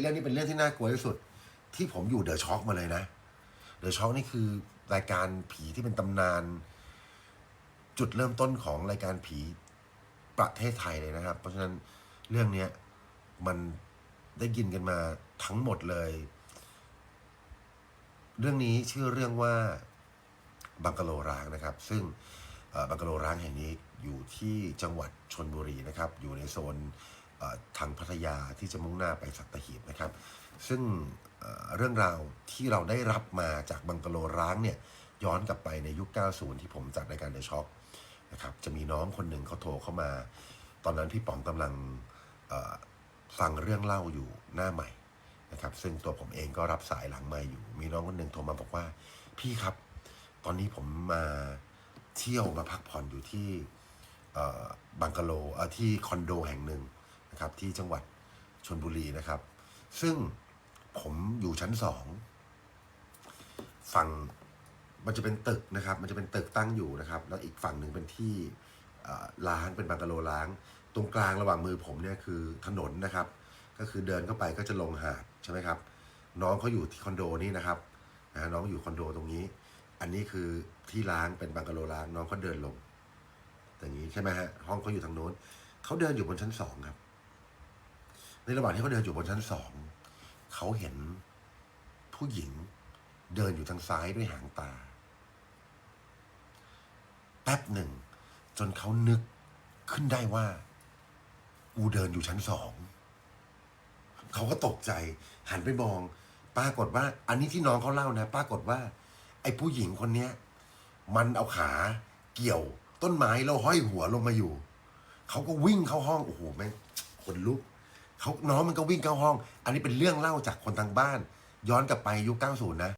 เรื่องนี้เป็นเรื่องที่น่ากลัวที่สุด ที่ผมอยู่เดอะช็อคมาเลยนะเดอะช็อคนี่คือรายการผีที่เป็นตำนาน จุดเริ่มต้นของรายการผีประเทศไทยเลยนะครับ เพราะฉะนั้นเรื่องเนี้ยมันได้ยินกันมาทั้งหมดเลย เรื่องนี้ชื่อเรื่องว่าบังกะโลร้างนะครับ ซึ่งบังกะโลร้างแห่งนี้อยู่ที่จังหวัดชนบุรีนะครับ อยู่ในโซน ทางพัทยาที่จะมุ่งหน้าไปสัตหีบนะครับ ซึ่งเรื่องราวที่เราได้รับมาจากบังกะโลร้างเนี่ยย้อนกลับไปในยุค 90 ที่ผมจัดรายการเดอะช็อคนะครับจะมีน้องคนหนึ่งเขาโทรเข้ามา ตอนนั้นพี่ป๋องกำลังฟังเรื่องเล่าอยู่หน้าใหม่นะครับซึ่งตัวผมเองก็รับสายหลังม่อยู่ มีน้องคนหนึ่งโทรมาบอกว่า พี่ครับ ตอนนี้ผมมาเที่ยวมาพักผ่อนอยู่ที่บังกะโลที่คอนโดแห่งหนึ่ง นะครับที่จังหวัดชนบุรีนะครับ ซึ่งผมอยู่ชั้นสองฝั่งมันจะเป็นตึกนะครับ มันจะเป็นตึกตั้งอยู่นะครับ แล้วอีกฝั่งหนึ่งเป็นที่ล้างเป็นบังกะโลล้าง ตรงกลางระหว่างมือผมเนี่ยคือถนนนะครับ ก็คือเดินเข้าไปก็จะลงหาดใช่ไหมครับ น้องเขาอยู่ที่คอนโดนี่นะครับนะน้องอยู่คอนโดตรงนี้ อันนี้คือที่ล้างเป็นบังกะโลล้าง น้องเขาเดินลงอย่างนี้ใช่ไหมฮะห้องเขาอยู่ทางโน้นเขาเดินอยู่บนชั้นสองครับ ในระหว่างที่เขาเดินอยู่บนชั้นสองเขาเห็นผู้หญิงเดินอยู่ทางซ้ายด้วยหางตา แป๊บหนึ่ง จนเขานึกขึ้นได้ว่า กูเดินอยู่ชั้นสองเขาก็ตกใจ หันไปมอง ปรากฏว่า อันนี้ที่น้องเขาเล่านะ ปรากฏว่า ไอ้ผู้หญิงคนเนี้ย มันเอาขาเกี่ยว ต้นไม้แล้วห้อยหัวลงมาอยู่ เขาก็วิ่งเข้าห้อง โอ้โหแม่งขนลุก เขาน้องมันก็วิ่งเข้าห้อง อันนี้เป็นเรื่องเล่าจากคนทางบ้าน ย้อนกลับไปยุค90นะ